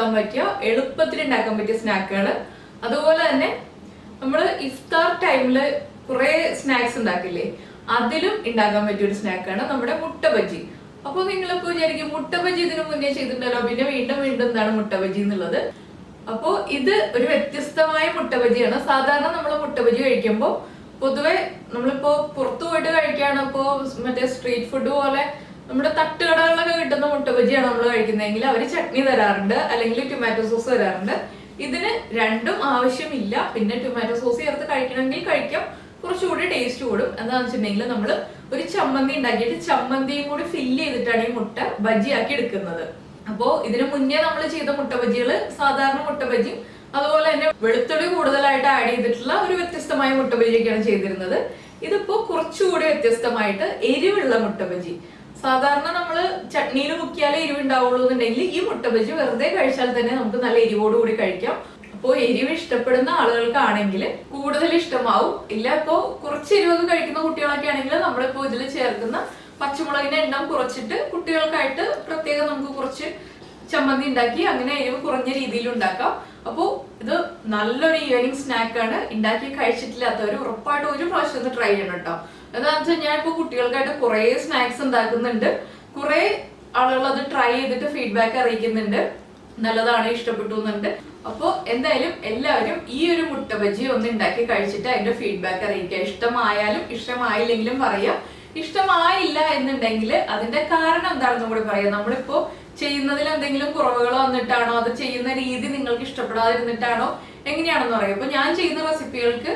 കൊടുക്കാൻ പറ്റിയ എളുപ്പത്തിൽ ഉണ്ടാക്കാൻ പറ്റിയ സ്നാക്കുകൾ അതുപോലെ തന്നെ നമ്മൾ ഇഫ്താർ ടൈമിൽ കുറെ സ്നാക്സ് ഉണ്ടാക്കില്ലേ? അതിലും ഉണ്ടാക്കാൻ പറ്റിയ ഒരു സ്നാക്കാണ് നമ്മുടെ മുട്ട ബജി അപ്പോൾ നിങ്ങളിപ്പോ വിചാരിക്കും മുട്ട ബജി ഇതിനു മുന്നേ ചെയ്തിട്ടുണ്ടല്ലോ പിന്നെ വീണ്ടും വീണ്ടും എന്താണ് മുട്ട ബജി എന്നുള്ളത്? അപ്പോ ഇത് ഒരു വ്യത്യസ്തമായ മുട്ട ബജിയാണ് സാധാരണ നമ്മൾ മുട്ട ബജി കഴിക്കുമ്പോൾ പൊതുവെ നമ്മളിപ്പോ പുറത്തു പോയിട്ട് കഴിക്കുകയാണ് അപ്പോ മറ്റേ സ്ട്രീറ്റ് ഫുഡ് പോലെ നമ്മുടെ തട്ടുകടകളിലൊക്കെ കിട്ടുന്ന മുട്ടബജിയാണ് നമ്മൾ കഴിക്കുന്നതെങ്കിൽ അവർ ചട്നി തരാറുണ്ട് അല്ലെങ്കിൽ ടൊമാറ്റോ സോസ് തരാറുണ്ട്. ഇതിന് രണ്ടും ആവശ്യമില്ല. പിന്നെ ടൊമാറ്റോ സോസ് ചേർത്ത് കഴിക്കണമെങ്കിൽ കഴിക്കാം. കുറച്ചുകൂടി ടേസ്റ്റ് കൂടും. എന്താണെന്ന് വെച്ചിട്ടുണ്ടെങ്കിൽ നമ്മൾ ഒരു ചമ്മന്തി ഉണ്ടാക്കിയിട്ട് ചമ്മന്തിയും കൂടി ഫില്ല് ചെയ്തിട്ടാണ് ഈ മുട്ട ബജിയാക്കി എടുക്കുന്നത്. അപ്പോൾ ഇതിനു മുന്നേ നമ്മൾ ചെയ്ത മുട്ട ബജികൾ സാധാരണ മുട്ട അതുപോലെ തന്നെ വെളുത്തുള്ളി കൂടുതലായിട്ട് ആഡ് ചെയ്തിട്ടുള്ള ഒരു വ്യത്യസ്തമായ മുട്ട ചെയ്തിരുന്നത്. ഇതിപ്പോ കുറച്ചുകൂടി വ്യത്യസ്തമായിട്ട് എരിവുള്ള മുട്ട ബജി സാധാരണ നമ്മൾ ചട്നിയിൽ മുക്കിയാലേ എരിവ് ഉണ്ടാവുള്ളൂ എന്നുണ്ടെങ്കിൽ ഈ മുട്ട ബജി വെറുതെ കഴിച്ചാൽ തന്നെ നമുക്ക് നല്ല എരിവോടുകൂടി കഴിക്കാം. അപ്പോൾ എരിവ് ഇഷ്ടപ്പെടുന്ന ആളുകൾക്കാണെങ്കിൽ കൂടുതൽ ഇഷ്ടമാവും. ഇല്ല ഇപ്പോൾ കുറച്ച് എരിവൊക്കെ കഴിക്കുന്ന കുട്ടികളൊക്കെ ആണെങ്കിൽ നമ്മളിപ്പോൾ ഇതിൽ ചേർക്കുന്ന പച്ചമുളകിന്റെ എണ്ണം കുറച്ചിട്ട് കുട്ടികൾക്കായിട്ട് പ്രത്യേകം നമുക്ക് കുറച്ച് ചമ്മന്തി ഉണ്ടാക്കി അങ്ങനെ എരിവ് കുറഞ്ഞ രീതിയിൽ ഉണ്ടാക്കാം. അപ്പോൾ ഇത് നല്ലൊരു ഈവനിങ് സ്നാക്കാണ് ഉണ്ടാക്കി കഴിച്ചിട്ടില്ലാത്തവർ ഉറപ്പായിട്ടും ഒരു പ്രാവശ്യം ഒന്ന് ട്രൈ ചെയ്യണം കേട്ടോ. എന്താണെന്ന് വെച്ചാൽ ഞാൻ ഇപ്പോൾ കുട്ടികൾക്കായിട്ട് കുറേ സ്നാക്സ് ഉണ്ടാക്കുന്നുണ്ട്. കുറേ ആളുകൾ അത് ട്രൈ ചെയ്തിട്ട് ഫീഡ്ബാക്ക് അറിയിക്കുന്നുണ്ട്. നല്ലതാണ് ഇഷ്ടപ്പെട്ടു എന്നുണ്ട്. അപ്പോൾ എന്തായാലും എല്ലാവരും ഈ ഒരു മുട്ട ബജി ഒന്ന് ഉണ്ടാക്കി കഴിച്ചിട്ട് അതിന്റെ ഫീഡ്ബാക്ക് അറിയിക്കുക. ഇഷ്ടമായാലും ഇഷ്ടമായില്ലെങ്കിലും പറയുക. ഇഷ്ടമായില്ല എന്നുണ്ടെങ്കിൽ അതിന്റെ കാരണം എന്താണെന്നും കൂടി പറയാം. നമ്മളിപ്പോ ചെയ്യുന്നതിൽ എന്തെങ്കിലും കുറവുകൾ വന്നിട്ടാണോ? അത് ചെയ്യുന്ന രീതി നിങ്ങൾക്ക് ഇഷ്ടപ്പെടാതിരുന്നിട്ടാണോ? എങ്ങനെയാണെന്ന് പറയാം. ഇപ്പൊ ഞാൻ ചെയ്യുന്ന റെസിപ്പികൾക്ക്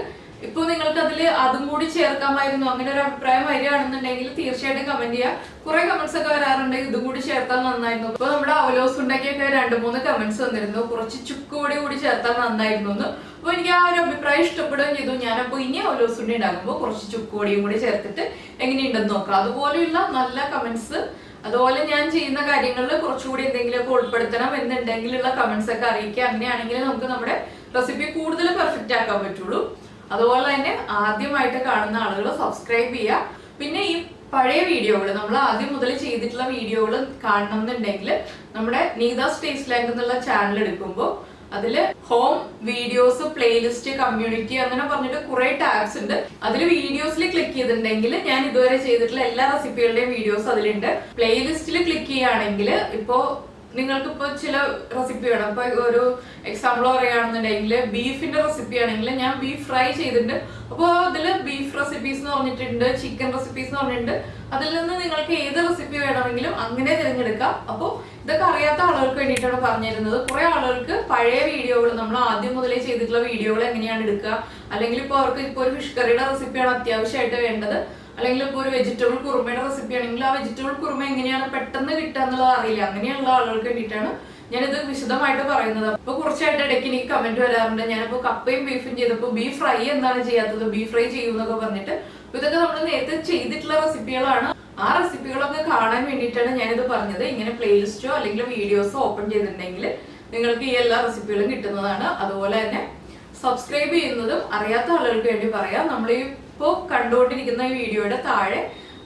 ഇപ്പൊ നിങ്ങൾക്ക് അതിൽ അതും കൂടി ചേർക്കാമായിരുന്നു. അങ്ങനെ ഒരു അഭിപ്രായം വരികയാണെന്നുണ്ടെങ്കിൽ തീർച്ചയായിട്ടും കമന്റ് ചെയ്യുക കുറെ കമന്റ്സ് ഒക്കെ വരാറുണ്ട്. ഇതും കൂടി ചേർത്താൽ നന്നായിരുന്നു. ഇപ്പൊ നമ്മുടെ അവലോസ് ഉണ്ടാക്കിയൊക്കെ രണ്ട് മൂന്ന് കമന്റ്സ് വന്നിരുന്നു. കുറച്ച് ചുക്ക് കൂടി ചേർത്താൽ നന്നായിരുന്നു എന്ന്. അപ്പൊ എനിക്ക് ആ ഒരു അഭിപ്രായം ഇഷ്ടപ്പെടുകയും ചെയ്തു. ഞാനപ്പോ ഇനി അവലോസ് ഉണ്ടി ഉണ്ടാക്കുമ്പോൾ കുറച്ച് ചുക്ക് കൂടിയും കൂടി ചേർത്തിട്ട് എങ്ങനെയുണ്ടെന്ന് നോക്കാം. അതുപോലെയുള്ള നല്ല കമന്റ്സ് അതുപോലെ ഞാൻ ചെയ്യുന്ന കാര്യങ്ങളിൽ കുറച്ചുകൂടി എന്തെങ്കിലുമൊക്കെ ഉൾപ്പെടുത്തണം എന്നുണ്ടെങ്കിലുള്ള കമന്റ്സ് ഒക്കെ അറിയിക്കുക. അങ്ങനെയാണെങ്കിൽ നമുക്ക് നമ്മുടെ റെസിപ്പി കൂടുതൽ പെർഫെക്റ്റ് ആക്കാൻ പറ്റുള്ളൂ. അതുപോലെ തന്നെ ആദ്യമായിട്ട് കാണുന്ന ആളുകൾ സബ്സ്ക്രൈബ് ചെയ്യുക. പിന്നെ ഈ പഴയ വീഡിയോകൾ നമ്മൾ ആദ്യം മുതൽ ചെയ്തിട്ടുള്ള വീഡിയോകൾ കാണണം എന്നുണ്ടെങ്കിൽ നമ്മുടെ നീതാസ് ടേസ്റ്റ് ലാൻഡ് എന്നുള്ള ചാനൽ എടുക്കുമ്പോൾ അതിൽ ഹോം വീഡിയോസ് പ്ലേലിസ്റ്റ് കമ്മ്യൂണിറ്റി അങ്ങനെ പറഞ്ഞിട്ട് കുറെ ടാബ്സ് ഉണ്ട്. അതിൽ വീഡിയോസിൽ ക്ലിക്ക് ചെയ്തിട്ടുണ്ടെങ്കിൽ ഞാൻ ഇതുവരെ ചെയ്തിട്ടുള്ള എല്ലാ റെസിപ്പികളുടെയും വീഡിയോസ് അതിലുണ്ട്. പ്ലേലിസ്റ്റിൽ ക്ലിക്ക് ചെയ്യുകയാണെങ്കിൽ ഇപ്പോ നിങ്ങൾക്ക് ഇപ്പോൾ ചില റെസിപ്പി വേണം. ഇപ്പൊ ഒരു എക്സാമ്പിൾ പറയുകയാണെന്നുണ്ടെങ്കിൽ ബീഫിന്റെ റെസിപ്പി ആണെങ്കിൽ ഞാൻ ബീഫ് ഫ്രൈ ചെയ്തിട്ടുണ്ട്. അപ്പോൾ അതിൽ ബീഫ് റെസിപ്പീസ് എന്ന് പറഞ്ഞിട്ടുണ്ട് ചിക്കൻ റെസിപ്പീസ് എന്ന് പറഞ്ഞിട്ടുണ്ട്. അതിൽ നിന്ന് നിങ്ങൾക്ക് ഏത് റെസിപ്പി വേണമെങ്കിലും അങ്ങനെ തിരഞ്ഞെടുക്കാം. അപ്പോൾ ഇതൊക്കെ അറിയാത്ത ആളുകൾക്ക് വേണ്ടിയിട്ടാണ് പറഞ്ഞിരുന്നത്. കുറെ ആളുകൾക്ക് പഴയ വീഡിയോകൾ നമ്മൾ ആദ്യം മുതലേ ചെയ്തിട്ടുള്ള വീഡിയോകൾ എങ്ങനെയാണ് എടുക്കുക? അല്ലെങ്കിൽ ഇപ്പോൾ അവർക്ക് ഇപ്പോൾ ഒരു ഫിഷ് കറിയുടെ റെസിപ്പിയാണ് അത്യാവശ്യമായിട്ട് വേണ്ടത്. അല്ലെങ്കിൽ ഇപ്പോൾ ഒരു വെജിറ്റബിൾ കുറുമയുടെ റെസിപ്പി ആണെങ്കിൽ ആ വെജിറ്റബിൾ കുറുമ എങ്ങനെയാണ് പെട്ടെന്ന് കിട്ടുക എന്നുള്ളത് അറിയില്ല. അങ്ങനെയുള്ള ആളുകൾക്ക് വേണ്ടിയിട്ടാണ് ഞാനിത് വിശദമായിട്ട് പറയുന്നത്. അപ്പൊ കുറച്ചായിട്ട് ഇടയ്ക്ക് എനിക്ക് കമന്റ് വരാറുണ്ട്. ഞാനിപ്പോ കപ്പയും ബീഫും ചെയ്തപ്പോൾ ബീഫ് ഫ്രൈ എന്താണ് ചെയ്യാത്തത്? ബീഫ് ഫ്രൈ ചെയ്യുമെന്നൊക്കെ പറഞ്ഞിട്ട്. ഇതൊക്കെ നമ്മൾ നേരത്തെ ചെയ്തിട്ടുള്ള റെസിപ്പികളാണ് ആ റെസിപ്പികളൊക്കെ കാണാൻ വേണ്ടിയിട്ടാണ് ഞാനിത് പറഞ്ഞത്. ഇങ്ങനെ പ്ലേലിസ്റ്റോ അല്ലെങ്കിൽ വീഡിയോസോ ഓപ്പൺ ചെയ്തിട്ടുണ്ടെങ്കിൽ നിങ്ങൾക്ക് ഈ എല്ലാ റെസിപ്പികളും കിട്ടുന്നതാണ്. അതുപോലെ തന്നെ സബ്സ്ക്രൈബ് ചെയ്യുന്നതും അറിയാത്ത ആളുകൾക്ക് വേണ്ടി പറയാം. നമ്മൾ ഇപ്പോൾ കണ്ടുകൊണ്ടിരിക്കുന്ന ഈ വീഡിയോയുടെ താഴെ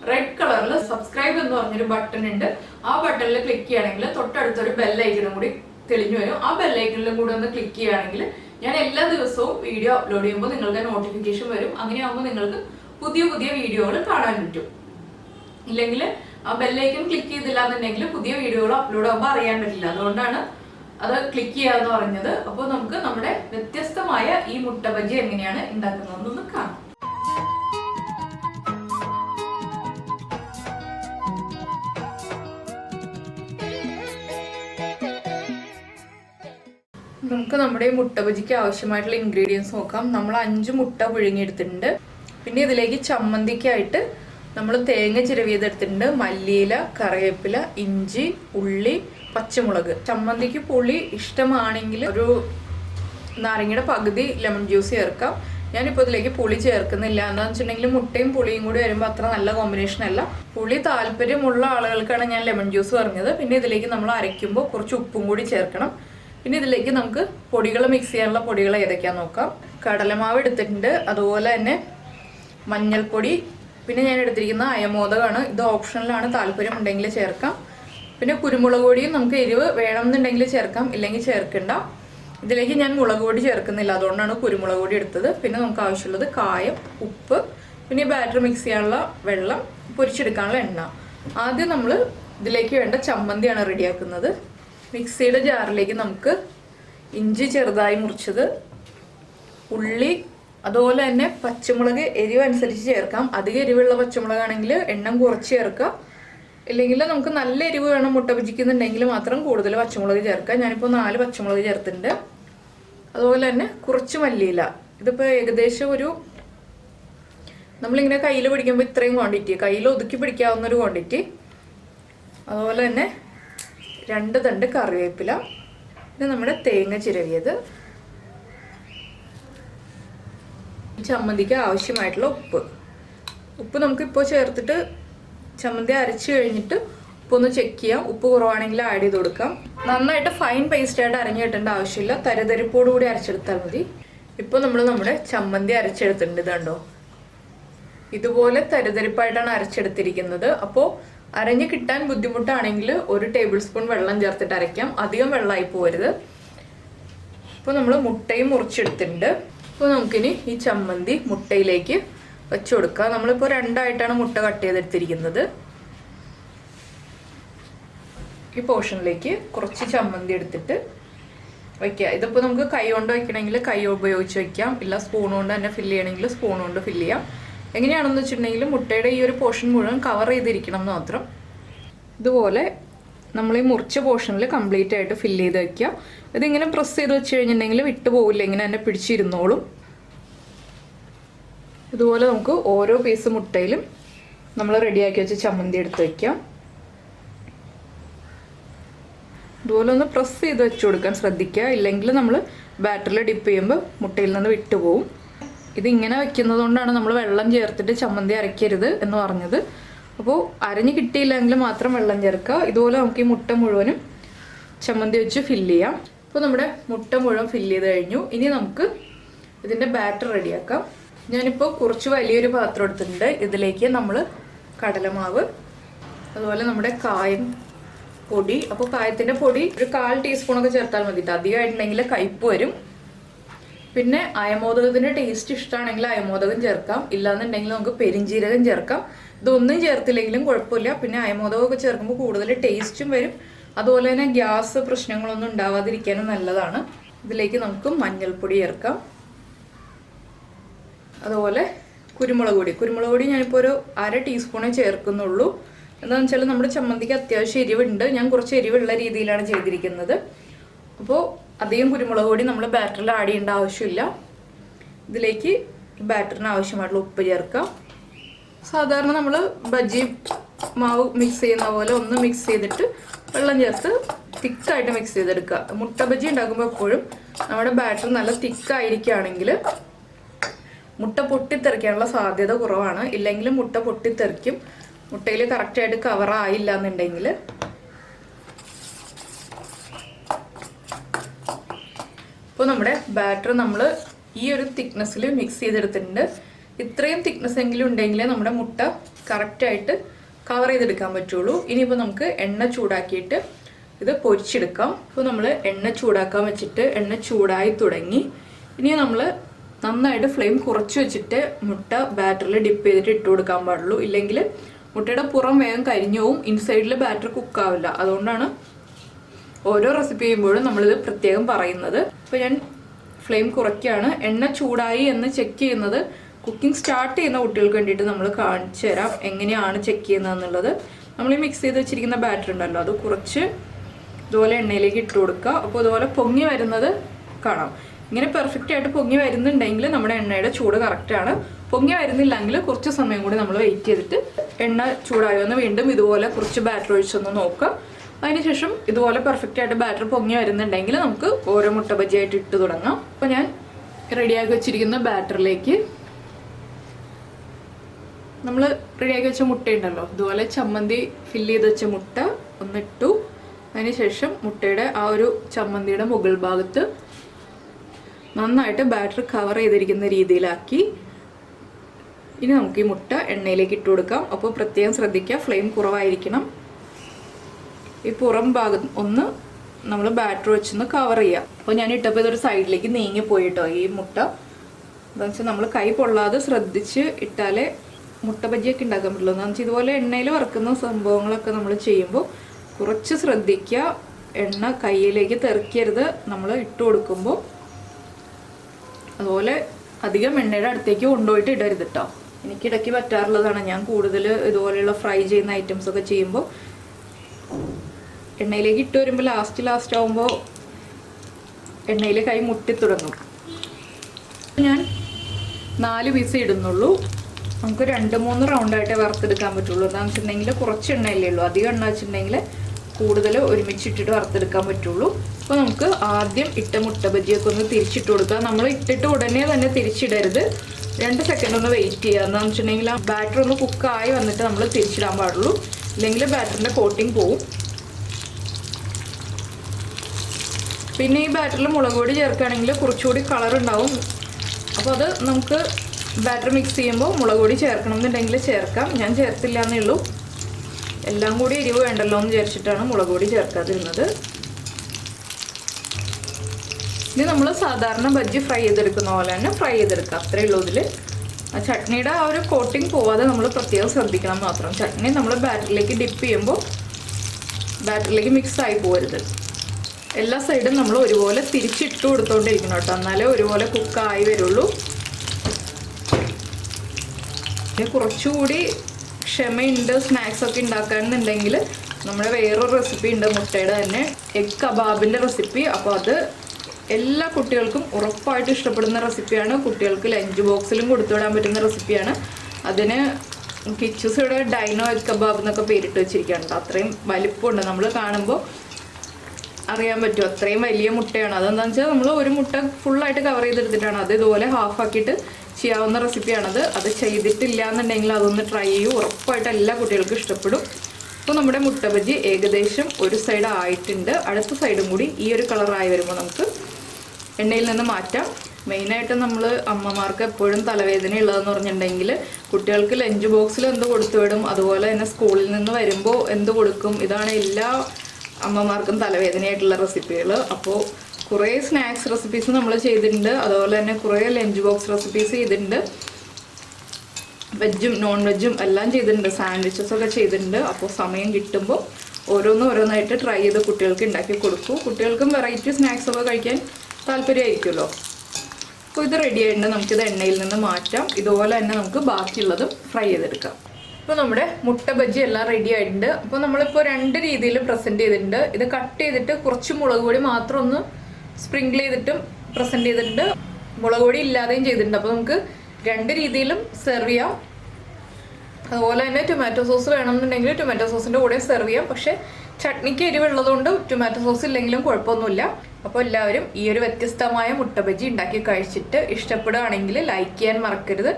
റെഡ് കളറിൽ സബ്സ്ക്രൈബ് എന്ന് പറഞ്ഞൊരു ബട്ടൺ ഉണ്ട്. ആ ബട്ടണിൽ ക്ലിക്ക് ചെയ്യുകയാണെങ്കിൽ തൊട്ടടുത്തൊരു ബെല്ലൈക്കണും കൂടി തെളിഞ്ഞു വരും. ആ ബെല്ലൈക്കണിലും കൂടി ഒന്ന് ക്ലിക്ക് ചെയ്യുകയാണെങ്കിൽ ഞാൻ എല്ലാ ദിവസവും വീഡിയോ അപ്ലോഡ് ചെയ്യുമ്പോൾ നിങ്ങൾക്ക് നോട്ടിഫിക്കേഷൻ വരും. അങ്ങനെയാകുമ്പോൾ നിങ്ങൾക്ക് പുതിയ പുതിയ വീഡിയോകൾ കാണാൻ പറ്റും. ഇല്ലെങ്കിൽ ആ ബെല്ലൈക്കൺ ക്ലിക്ക് ചെയ്തില്ല എന്നുണ്ടെങ്കിൽ പുതിയ വീഡിയോകൾ അപ്ലോഡ് ആകുമ്പോൾ അറിയാൻ പറ്റില്ല. അതുകൊണ്ടാണ് അത് ക്ലിക്ക് ചെയ്യാന്ന് പറഞ്ഞത്. അപ്പോൾ നമുക്ക് നമ്മുടെ വ്യത്യസ്തമായ ഈ മുട്ട ബജി എങ്ങനെയാണ് ഉണ്ടാക്കുന്നതെന്നൊന്ന് കാണാം. നമുക്ക് നമ്മുടെ മുട്ട ബജിക്ക് ആവശ്യമായിട്ടുള്ള ഇൻഗ്രീഡിയൻസ് നോക്കാം. നമ്മൾ അഞ്ച് മുട്ട പുഴുങ്ങിയെടുത്തിട്ടുണ്ട്. പിന്നെ ഇതിലേക്ക് ചമ്മന്തിക്കായിട്ട് നമ്മൾ തേങ്ങ ചിരവിയതെടുത്തിട്ടുണ്ട്. മല്ലിയില കറിവേപ്പില ഇഞ്ചി ഉള്ളി പച്ചമുളക്. ചമ്മന്തിക്ക് പുളി ഇഷ്ടമാണെങ്കിൽ ഒരു നാരങ്ങയുടെ പകുതി ലെമൺ ജ്യൂസ് ചേർക്കാം. ഞാനിപ്പോൾ ഇതിലേക്ക് പുളി ചേർക്കുന്നില്ല. എന്താണെന്ന് വെച്ചിട്ടുണ്ടെങ്കിൽ മുട്ടയും പുളിയും കൂടി വരുമ്പോൾ അത്ര നല്ല കോമ്പിനേഷൻ അല്ല. പുളി താല്പര്യമുള്ള ആളുകൾക്കാണ് ഞാൻ ലെമൺ ജ്യൂസ് പറഞ്ഞത്. പിന്നെ ഇതിലേക്ക് നമ്മൾ അരയ്ക്കുമ്പോൾ കുറച്ച് ഉപ്പും കൂടി ചേർക്കണം. പിന്നെ ഇതിലേക്ക് നമുക്ക് പൊടികൾ മിക്സ് ചെയ്യാനുള്ള പൊടികൾ ഏതൊക്കെയാന്ന് നോക്കാം. കടലമാവ് എടുത്തിട്ടുണ്ട്. അതുപോലെ തന്നെ മഞ്ഞൾപ്പൊടി. പിന്നെ ഞാൻ എടുത്തിരിക്കുന്ന അയമോദകമാണ്. ഇത് ഓപ്ഷനിലാണ് താല്പര്യം ഉണ്ടെങ്കിൽ ചേർക്കാം. പിന്നെ കുരുമുളക് പൊടിയും നമുക്ക് എരിവ് വേണമെന്നുണ്ടെങ്കിൽ ചേർക്കാം. ഇല്ലെങ്കിൽ ചേർക്കണ്ട. ഇതിലേക്ക് ഞാൻ മുളക് പൊടി ചേർക്കുന്നില്ല. അതുകൊണ്ടാണ് കുരുമുളക് പൊടി എടുത്തത്. പിന്നെ നമുക്ക് ആവശ്യമുള്ളത് കായം ഉപ്പ് പിന്നെ ബാറ്റർ മിക്സ് ചെയ്യാനുള്ള വെള്ളം പൊരിച്ചെടുക്കാനുള്ള എണ്ണ. ആദ്യം നമ്മൾ ഇതിലേക്ക് വേണ്ട ചമ്മന്തിയാണ് റെഡിയാക്കുന്നത് മിക്സിയുടെ ജാറിലേക്ക് നമുക്ക് ഇഞ്ചി ചെറുതായി മുറിച്ചത് ഉള്ളി അതുപോലെ തന്നെ പച്ചമുളക് എരിവ് അനുസരിച്ച് ചേർക്കാം. അധികം എരിവുള്ള പച്ചമുളകാണെങ്കിൽ എണ്ണം കുറച്ച് ചേർക്കാം. ഇല്ലെങ്കിൽ നമുക്ക് നല്ല എരിവ് വേണം മുട്ട ഭജിക്കുന്നുണ്ടെങ്കിൽ മാത്രം കൂടുതൽ പച്ചമുളക് ചേർക്കാം. ഞാനിപ്പോൾ നാല് പച്ചമുളക് ചേർത്തിട്ടുണ്ട്. അതുപോലെ തന്നെ കുറച്ച് മല്ലിയില. ഇതിപ്പോൾ ഏകദേശം ഒരു നമ്മളിങ്ങനെ കയ്യിൽ പിടിക്കുമ്പോൾ ഇത്രയും ക്വാണ്ടിറ്റി കയ്യിൽ ഒതുക്കി പിടിക്കാവുന്ന ഒരു ക്വാണ്ടിറ്റി അതുപോലെ തന്നെ രണ്ട് തണ്ട് കറിവേപ്പില പിന്നെ നമ്മുടെ തേങ്ങ ചിരവിയത് ചമ്മന്തിക്ക് ആവശ്യമായിട്ടുള്ള ഉപ്പ്. ഉപ്പ് നമുക്കിപ്പോൾ ചേർത്തിട്ട് ചമ്മന്തി അരച്ച് കഴിഞ്ഞിട്ട് ഉപ്പ് ഒന്ന് ചെക്ക് ചെയ്യാം. ഉപ്പ് കുറവാണെങ്കിൽ ആഡ് ചെയ്ത് കൊടുക്കാം. നന്നായിട്ട് ഫൈൻ പേസ്റ്റായിട്ട് അരഞ്ഞു കിട്ടേണ്ട ആവശ്യമില്ല. തരതരിപ്പോട് കൂടി അരച്ചെടുത്താൽ മതി. ഇപ്പോൾ നമ്മൾ നമ്മുടെ ചമ്മന്തി അരച്ചെടുത്തിട്ടുണ്ട് ഇതുണ്ടോ ഇതുപോലെ തരിതരിപ്പായിട്ടാണ് അരച്ചെടുത്തിരിക്കുന്നത്. അപ്പോൾ അരഞ്ഞ് കിട്ടാൻ ബുദ്ധിമുട്ടാണെങ്കിൽ ഒരു ടേബിൾ സ്പൂൺ വെള്ളം ചേർത്തിട്ട് അരയ്ക്കാം. അധികം വെള്ളമായി പോരുത്. ഇപ്പോൾ നമ്മൾ മുട്ടയും മുറിച്ചെടുത്തിട്ടുണ്ട്. അപ്പോൾ നമുക്കിനി ഈ ചമ്മന്തി മുട്ടയിലേക്ക് വെച്ച് കൊടുക്കാം. നമ്മളിപ്പോൾ രണ്ടായിട്ടാണ് മുട്ട കട്ട് ചെയ്തെടുത്തിരിക്കുന്നത്. ഈ പോർഷനിലേക്ക് കുറച്ച് ചമ്മന്തി എടുത്തിട്ട് വയ്ക്കുക ഇതിപ്പോൾ നമുക്ക് കൈ കൊണ്ട് വയ്ക്കണമെങ്കിൽ കൈ ഉപയോഗിച്ച് വയ്ക്കാം ഇല്ല സ്പൂൺ കൊണ്ട് തന്നെ ഫില്ല് ചെയ്യണമെങ്കിൽ സ്പൂൺ കൊണ്ട് ഫില്ല് ചെയ്യാം. എങ്ങനെയാണെന്ന് വെച്ചിട്ടുണ്ടെങ്കിൽ മുട്ടയുടെ ഈ ഒരു പോർഷൻ മുഴുവൻ കവർ ചെയ്തിരിക്കണം എന്ന് മാത്രം. ഇതുപോലെ നമ്മൾ ഈ മുറിച്ച പോർഷനിൽ കംപ്ലീറ്റ് ആയിട്ട് ഫില്ല് ചെയ്ത് വയ്ക്കുക ഇതിങ്ങനെ പ്രസ് ചെയ്ത് വെച്ച് കഴിഞ്ഞിട്ടുണ്ടെങ്കിൽ വിട്ടു പോകില്ല ഇങ്ങനെ തന്നെ പിടിച്ചിരുന്നോളും. ഇതുപോലെ നമുക്ക് ഓരോ പീസ് മുട്ടയിലും നമ്മൾ റെഡിയാക്കി വെച്ച് ചമ്മന്തി എടുത്ത് വയ്ക്കാം ഇതുപോലെ ഒന്ന് പ്രസ് ചെയ്ത് വെച്ച് കൊടുക്കാൻ ശ്രദ്ധിക്കുക. ഇല്ലെങ്കിൽ നമ്മൾ ബാറ്ററിൽ ഡിപ്പ് ചെയ്യുമ്പോൾ മുട്ടയിൽ നിന്ന് വിട്ടുപോകും ഇതിങ്ങനെ വെക്കുന്നത് കൊണ്ടാണ് നമ്മൾ വെള്ളം ചേർത്തിട്ട് ചമ്മന്തി അരയ്ക്കരുത് എന്ന് പറഞ്ഞത്. അപ്പോൾ അരഞ്ഞ് കിട്ടിയില്ലെങ്കിൽ മാത്രം വെള്ളം ചേർക്കുക. ഇതുപോലെ നമുക്ക് ഈ മുട്ട മുഴുവനും ചമ്മന്തി വെച്ച് ഫില്ല് ചെയ്യാം. അപ്പോൾ നമ്മുടെ മുട്ട മുഴുവൻ ഫില്ല് ചെയ്ത് കഴിഞ്ഞു. ഇനി നമുക്ക് ഇതിന്റെ ബാറ്റർ റെഡിയാക്കാം. ഞാനിപ്പോൾ കുറച്ച് വലിയൊരു പാത്രം എടുത്തിട്ടുണ്ട്. ഇതിലേക്ക് നമ്മൾ കടലമാവ് അതുപോലെ നമ്മുടെ കായം പൊടി. അപ്പോൾ കായത്തിന്റെ പൊടി ഒരു കാൽ ടീസ്പൂണൊക്കെ ചേർത്താൽ മതി. ട്ടോ. അധികമായിട്ടുണ്ടെങ്കിൽ കയ്പ്പ് വരും. പിന്നെ അയമോദകത്തിന്റെ ടേസ്റ്റ് ഇഷ്ടമാണെങ്കിൽ അയമോദകം ചേർക്കാം. ഇല്ലാന്നുണ്ടെങ്കിൽ നമുക്ക് പെരിഞ്ജീരകം ചേർക്കാം. ഇതൊന്നും ചേർത്തില്ലെങ്കിലും കുഴപ്പമില്ല. പിന്നെ അയമോദകമൊക്കെ ചേർക്കുമ്പോൾ കൂടുതൽ ടേസ്റ്റും വരും. അതുപോലെ തന്നെ ഗ്യാസ് പ്രശ്നങ്ങളൊന്നും ഉണ്ടാവാതിരിക്കാനും നല്ലതാണ്. ഇതിലേക്ക് നമുക്ക് മഞ്ഞൾപ്പൊടി ചേർക്കാം. അതുപോലെ കുരുമുളക് പൊടി. കുരുമുളക് പൊടി ഞാനിപ്പോൾ ഒരു അര ടീസ്പൂണേ ചേർക്കുന്നുള്ളൂ. എന്താണെന്ന് വെച്ചാൽ നമ്മുടെ ചമ്മന്തിക്ക് അത്യാവശ്യം എരിവുണ്ട്. ഞാൻ കുറച്ച് എരിവുള്ള രീതിയിലാണ് ചെയ്തിരിക്കുന്നത്. അപ്പോൾ അധികം കുരുമുളക് പൊടി നമ്മൾ ബാറ്ററിൽ ആഡ് ചെയ്യേണ്ട ആവശ്യമില്ല. ഇതിലേക്ക് ബാറ്ററിന് ആവശ്യമായിട്ടുള്ള ഉപ്പ് ചേർക്കാം. സാധാരണ നമ്മൾ ബജ്ജി മാവ് മിക്സ് ചെയ്യുന്ന പോലെ ഒന്ന് മിക്സ് ചെയ്തിട്ട് വെള്ളം ചേർത്ത് തിക്കായിട്ട് മിക്സ് ചെയ്തെടുക്കുക. മുട്ട ബജ്ജി ഉണ്ടാക്കുമ്പോൾ എപ്പോഴും നമ്മുടെ ബാറ്റർ നല്ല തിക്കായിരിക്കുകയാണെങ്കിൽ മുട്ട പൊട്ടിത്തെറിക്കാനുള്ള സാധ്യത കുറവാണ്. ഇല്ലെങ്കിൽ മുട്ട പൊട്ടിത്തെറിക്കും. മുട്ടയിൽ കറക്റ്റായിട്ട് കവറായില്ല എന്നുണ്ടെങ്കിൽ ഇപ്പോൾ നമ്മുടെ ബാറ്റർ നമ്മൾ ഈ ഒരു തിക്നെസ്സിൽ മിക്സ് ചെയ്തെടുത്തിട്ടുണ്ട്. ഇത്രയും തിക്നെസ് എങ്കിലും ഉണ്ടെങ്കിലേ നമ്മുടെ മുട്ട കറക്റ്റായിട്ട് കവർ ചെയ്തെടുക്കാൻ പറ്റുള്ളൂ. ഇനിയിപ്പോൾ നമുക്ക് എണ്ണ ചൂടാക്കിയിട്ട് ഇത് പൊരിച്ചെടുക്കാം. ഇപ്പോൾ നമ്മൾ എണ്ണ ചൂടാക്കാൻ വെച്ചിട്ട് എണ്ണ ചൂടായി തുടങ്ങി. ഇനി നമ്മൾ നന്നായിട്ട് ഫ്ലെയിം കുറച്ച് വെച്ചിട്ട് മുട്ട ബാറ്ററിൽ ഡിപ്പ് ചെയ്തിട്ട് ഇട്ട് കൊടുക്കാൻ പാടുള്ളൂ. ഇല്ലെങ്കിൽ മുട്ടയുടെ പുറം വേഗം കരിഞ്ഞു പോവും ഇൻസൈഡിൽ ബാറ്റർ കുക്കാവില്ല അതുകൊണ്ടാണ് ഓരോ റെസിപ്പി ചെയ്യുമ്പോഴും നമ്മളിത് പ്രത്യേകം പറയുന്നത്. അപ്പോൾ ഞാൻ ഫ്ലെയിം കുറയ്ക്കുകയാണ്. എണ്ണ ചൂടായി എന്ന് ചെക്ക് ചെയ്യുന്നത്. കുക്കിംഗ് സ്റ്റാർട്ട് ചെയ്യുന്ന കുട്ടികൾക്ക് വേണ്ടിയിട്ട് നമ്മൾ കാണിച്ചു തരാം എങ്ങനെയാണ് ചെക്ക് ചെയ്യുന്നതെന്നുള്ളത് നമ്മൾ ഈ മിക്സ് ചെയ്ത് വെച്ചിരിക്കുന്ന ബാറ്റർ ഉണ്ടല്ലോ അത് കുറച്ച് ഇതുപോലെ എണ്ണയിലേക്ക് ഇട്ട് കൊടുക്കുക. അപ്പോൾ ഇതുപോലെ പൊങ്ങി വരുന്നത് കാണാം. ഇങ്ങനെ പെർഫെക്റ്റ് ആയിട്ട് പൊങ്ങി വരുന്നുണ്ടെങ്കിൽ നമ്മുടെ എണ്ണയുടെ ചൂട് കറക്റ്റാണ് പൊങ്ങി വരുന്നില്ലെങ്കിൽ കുറച്ച് സമയം കൂടി നമ്മൾ വെയിറ്റ് ചെയ്തിട്ട് എണ്ണ ചൂടായോ എന്ന് വീണ്ടും ഇതുപോലെ കുറച്ച് ബാറ്റർ ഒഴിച്ചൊന്ന് നോക്കുക അതിനുശേഷം ഇതുപോലെ പെർഫെക്റ്റ് ആയിട്ട് ബാറ്റർ പൊങ്ങി വരുന്നുണ്ടെങ്കിൽ നമുക്ക് ഓരോ മുട്ട ബജിയായിട്ട് ഇട്ട് തുടങ്ങാം. അപ്പോൾ ഞാൻ റെഡിയാക്കി വെച്ചിരിക്കുന്ന ബാറ്ററിലേക്ക് നമ്മൾ റെഡിയാക്കി വെച്ച മുട്ട ഉണ്ടല്ലോ ഇതുപോലെ ചമ്മന്തി ഫില്ല് ചെയ്ത് വെച്ച മുട്ട ഒന്നിട്ടു. അതിനുശേഷം മുട്ടയുടെ ആ ഒരു ചമ്മന്തിയുടെ മുകൾ ഭാഗത്ത് നന്നായിട്ട് ബാറ്റർ കവർ ചെയ്തിരിക്കുന്ന രീതിയിലാക്കി ഇനി നമുക്ക് ഈ മുട്ട എണ്ണയിലേക്ക് ഇട്ട് കൊടുക്കാം. അപ്പോൾ പ്രത്യേകം ശ്രദ്ധിക്കുക ഫ്ലെയിം കുറവായിരിക്കണം. ഈ പുറം ഭാഗം ഒന്ന് നമ്മൾ ബാറ്റർ വെച്ചൊന്ന് കവർ ചെയ്യുക അപ്പോൾ ഞാൻ ഇട്ടപ്പോൾ ഇതൊരു സൈഡിലേക്ക് നീങ്ങി പോയിട്ടോ ഈ മുട്ട. എന്താണെന്ന് വെച്ചാൽ നമ്മൾ കൈ പൊള്ളാതെ ശ്രദ്ധിച്ച് ഇട്ടാലേ മുട്ട ബജിയൊക്കെ ഉണ്ടാക്കാൻ പറ്റുള്ളൂ. എന്താണെന്ന് വെച്ചാൽ ഇതുപോലെ എണ്ണയിൽ വറുക്കുന്ന സംഭവങ്ങളൊക്കെ നമ്മൾ ചെയ്യുമ്പോൾ കുറച്ച് ശ്രദ്ധിക്കുക എണ്ണ കയ്യിലേക്ക് തെറിക്കരുത് നമ്മൾ ഇട്ട് കൊടുക്കുമ്പോൾ അതുപോലെ അധികം എണ്ണയുടെ അടുത്തേക്ക് കൊണ്ടുപോയിട്ട് ഇടരുത് കേട്ടോ എനിക്കിടയ്ക്ക് പറ്റാറുള്ളതാണ്. ഞാൻ കൂടുതൽ ഇതുപോലെയുള്ള ഫ്രൈ ചെയ്യുന്ന ഐറ്റംസ് ഒക്കെ ചെയ്യുമ്പോൾ എണ്ണയിലേക്ക് ഇട്ട് വരുമ്പോൾ ലാസ്റ്റ് ലാസ്റ്റ് ആകുമ്പോൾ എണ്ണയിൽ കൈ മുട്ടി തുടങ്ങും. ഞാൻ നാല് പീസ് ഇടുന്നുള്ളൂ. നമുക്ക് രണ്ട് മൂന്ന് റൗണ്ടായിട്ടേ വറുത്തെടുക്കാൻ പറ്റുള്ളൂ. എന്താണെന്ന് വെച്ചിട്ടുണ്ടെങ്കിൽ കുറച്ച് എണ്ണയല്ലേ ഉള്ളൂ. അധികം എണ്ണ വെച്ചിട്ടുണ്ടെങ്കിൽ കൂടുതൽ ഒരുമിച്ചിട്ടിട്ട് വറുത്തെടുക്കാൻ പറ്റുള്ളൂ. അപ്പോൾ നമുക്ക് ആദ്യം ഇട്ട മുട്ട ബജിയൊക്കെ ഒന്ന് തിരിച്ചിട്ട് കൊടുക്കാം. നമ്മൾ ഇട്ടിട്ട് ഉടനെ തന്നെ തിരിച്ചിടരുത്. രണ്ട് സെക്കൻഡ് ഒന്ന് വെയിറ്റ് ചെയ്യുക. എന്താണെന്ന് വെച്ചിട്ടുണ്ടെങ്കിൽ ആ ബാറ്റർ ഒന്ന് കുക്കായി വന്നിട്ട് നമ്മൾ തിരിച്ചിടാൻ പാടുള്ളൂ. ഇല്ലെങ്കിൽ ബാറ്ററിന്റെ കോട്ടിങ് പോവും. പിന്നെ ഈ ബാറ്ററിൽ മുളക് പൊടി ചേർക്കുകയാണെങ്കിൽ കുറച്ചുകൂടി കളർ ഉണ്ടാവും. അപ്പോൾ അത് നമുക്ക് ബാറ്റർ മിക്സ് ചെയ്യുമ്പോൾ മുളക് പൊടി ചേർക്കണം എന്നുണ്ടെങ്കിൽ ചേർക്കാം. ഞാൻ ചേർത്തില്ല എന്നേ ഉള്ളൂ. എല്ലാം കൂടി എരിവ് വേണ്ടല്ലോ എന്ന് വിചാരിച്ചിട്ടാണ് മുളക് പൊടി ചേർക്കാതിരുന്നത്. ഇനി നമ്മൾ സാധാരണ ബജ്ജി ഫ്രൈ ചെയ്തെടുക്കുന്ന പോലെ തന്നെ ഫ്രൈ ചെയ്തെടുക്കുക. അത്രയേ ഉള്ളൂ ഇതിൽ ചട്നിയുടെ ആ ഒരു കോട്ടിങ് പോവാതെ നമ്മൾ പ്രത്യേകം ശ്രദ്ധിക്കണം മാത്രം. ചട്നി നമ്മൾ ബാറ്ററിലേക്ക് ഡിപ്പ് ചെയ്യുമ്പോൾ ബാറ്ററിലേക്ക് മിക്സ് ആയി പോകരുത് എല്ലാ സൈഡും നമ്മൾ ഒരുപോലെ തിരിച്ചിട്ട് കൊടുത്തോണ്ടിരിക്കണം കേട്ടോ. എന്നാലേ ഒരുപോലെ കുക്കായി വരുള്ളൂ. പിന്നെ കുറച്ചുകൂടി ക്ഷമയുണ്ട് സ്നാക്സ് ഒക്കെ ഉണ്ടാക്കാന്നുണ്ടെങ്കിൽ നമ്മുടെ വേറൊരു റെസിപ്പി ഉണ്ട് മുട്ടയുടെ തന്നെ. എഗ് കബാബിന്റെ റെസിപ്പി അപ്പോൾ അത് എല്ലാ കുട്ടികൾക്കും ഉറപ്പായിട്ട് ഇഷ്ടപ്പെടുന്ന റെസിപ്പിയാണ് കുട്ടികൾക്ക് ലഞ്ച് ബോക്സിലും കൊടുത്തുവിടാൻ പറ്റുന്ന റെസിപ്പിയാണ് അതിന് കിച്ചൂസയുടെ ഡൈനോ എഗ് കബാബ് എന്നൊക്കെ പേരിട്ട് വെച്ചിരിക്കുകയാണ് അത്രയും വലിപ്പമുണ്ട്. നമ്മൾ കാണുമ്പോൾ അറിയാൻ പറ്റും. അത്രയും വലിയ മുട്ടയാണ്. അതെന്താണെന്ന് വെച്ചാൽ നമ്മൾ ഒരു മുട്ട ഫുള്ളായിട്ട് കവർ ചെയ്തെടുത്തിട്ടാണ്. അത് ഇതുപോലെ ഹാഫ് ആക്കിയിട്ട് ചെയ്യാവുന്ന റെസിപ്പിയാണത് അത് ചെയ്തിട്ടില്ല എന്നുണ്ടെങ്കിൽ അതൊന്ന് ട്രൈ ചെയ്യൂ. ഉറപ്പായിട്ട് എല്ലാ കുട്ടികൾക്കും ഇഷ്ടപ്പെടും. അപ്പോൾ നമ്മുടെ മുട്ട ബജി ഏകദേശം ഒരു സൈഡ് ആയിട്ടുണ്ട്. അടുത്ത സൈഡും കൂടി ഈ ഒരു കളറായി വരുമ്പോൾ നമുക്ക് എണ്ണയിൽ നിന്ന് മാറ്റാം. മെയിനായിട്ട് നമ്മൾ അമ്മമാർക്ക് എപ്പോഴും തലവേദന ഉള്ളതെന്ന് പറഞ്ഞിട്ടുണ്ടെങ്കിൽ കുട്ടികൾക്ക് ലഞ്ച് ബോക്സിൽ എന്ത് കൊടുത്തു വിടും? അതുപോലെ തന്നെ സ്കൂളിൽ നിന്ന് വരുമ്പോൾ എന്ത് കൊടുക്കും? ഇതാണ് എല്ലാ അമ്മമാർക്കും തലവേദനയായിട്ടുള്ള റെസിപ്പികൾ അപ്പോൾ കുറേ സ്നാക്സ് റെസിപ്പീസ് നമ്മൾ ചെയ്തിട്ടുണ്ട്. അതുപോലെ തന്നെ കുറേ ലഞ്ച് ബോക്സ് റെസിപ്പീസ് ചെയ്തിട്ടുണ്ട്. വെജും നോൺ വെജും എല്ലാം ചെയ്തിട്ടുണ്ട്. സാൻഡ്വിച്ചസ് ഒക്കെ ചെയ്തിട്ടുണ്ട്. അപ്പോൾ സമയം കിട്ടുമ്പോൾ ഓരോന്ന് ഓരോന്നായിട്ട് ട്രൈ ചെയ്ത് കുട്ടികൾക്ക് ഉണ്ടാക്കി കൊടുക്കും. കുട്ടികൾക്കും വെറൈറ്റി സ്നാക്സ് ഒക്കെ കഴിക്കാൻ താല്പര്യമായിരിക്കുമല്ലോ. അപ്പോൾ ഇത് റെഡി ആയിട്ടുണ്ട്. നമുക്കിത് എണ്ണയിൽ നിന്ന് മാറ്റാം. ഇതുപോലെ തന്നെ നമുക്ക് ബാക്കിയുള്ളതും ഫ്രൈ ചെയ്തെടുക്കാം. ഇപ്പോൾ നമ്മുടെ മുട്ട ബജ്ജി എല്ലാം റെഡി ആയിട്ടുണ്ട്. അപ്പോൾ നമ്മളിപ്പോൾ രണ്ട് രീതിയിൽ പ്രസന്റ് ചെയ്തിട്ടുണ്ട്. ഇത് കട്ട് ചെയ്തിട്ട് കുറച്ച് മുളക് പൊടി മാത്രം ഒന്ന് സ്പ്രിങ്കിൾ ചെയ്തിട്ടും പ്രസന്റ് ചെയ്തിട്ടുണ്ട്. മുളക് പൊടി ഇല്ലാതെയും ചെയ്തിട്ടുണ്ട്. അപ്പോൾ നമുക്ക് രണ്ട് രീതിയിലും സെർവ് ചെയ്യാം. അതുപോലെ തന്നെ ടൊമാറ്റോ സോസ് വേണമെന്നുണ്ടെങ്കിൽ ടൊമാറ്റോ സോസിന്റെ കൂടെ സെർവ് ചെയ്യാം. പക്ഷേ ചട്നിക്ക് എരിവുള്ളതുകൊണ്ട് ടൊമാറ്റോ സോസ് ഇല്ലെങ്കിലും കുഴപ്പമൊന്നുമില്ല. അപ്പോൾ എല്ലാവരും ഈ ഒരു വ്യത്യസ്തമായ മുട്ട ബജി ഉണ്ടാക്കി കഴിച്ചിട്ട് ഇഷ്ടപ്പെടുകയാണെങ്കിൽ ലൈക്ക് ചെയ്യാൻ മറക്കരുത്.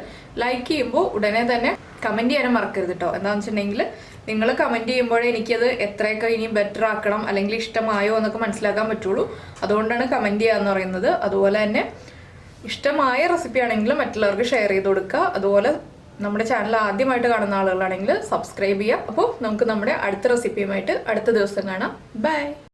ലൈക്ക് ചെയ്യുമ്പോൾ ഉടനെ തന്നെ കമന്റ് ചെയ്യാനും മറക്കരുത് കേട്ടോ എന്താണെന്ന് വെച്ചിട്ടുണ്ടെങ്കിൽ നിങ്ങൾ കമന്റ് ചെയ്യുമ്പോഴേ എനിക്കത് എത്രയൊക്കെ ഇനിയും ബെറ്റർ ആക്കണം അല്ലെങ്കിൽ ഇഷ്ടമായോ എന്നൊക്കെ മനസ്സിലാക്കാൻ പറ്റുള്ളൂ. അതുകൊണ്ടാണ് കമന്റ് ചെയ്യാന്ന് പറയുന്നത്. അതുപോലെ തന്നെ ഇഷ്ടമായ റെസിപ്പി ആണെങ്കിൽ മറ്റുള്ളവർക്ക് ഷെയർ ചെയ്ത് കൊടുക്കുക. അതുപോലെ നമ്മുടെ ചാനൽ ആദ്യമായിട്ട് കാണുന്ന ആളുകളാണെങ്കിൽ സബ്സ്ക്രൈബ് ചെയ്യുക. അപ്പോൾ നമുക്ക് നമ്മുടെ അടുത്ത റെസിപ്പിയുമായിട്ട് അടുത്ത ദിവസം കാണാം. ബൈ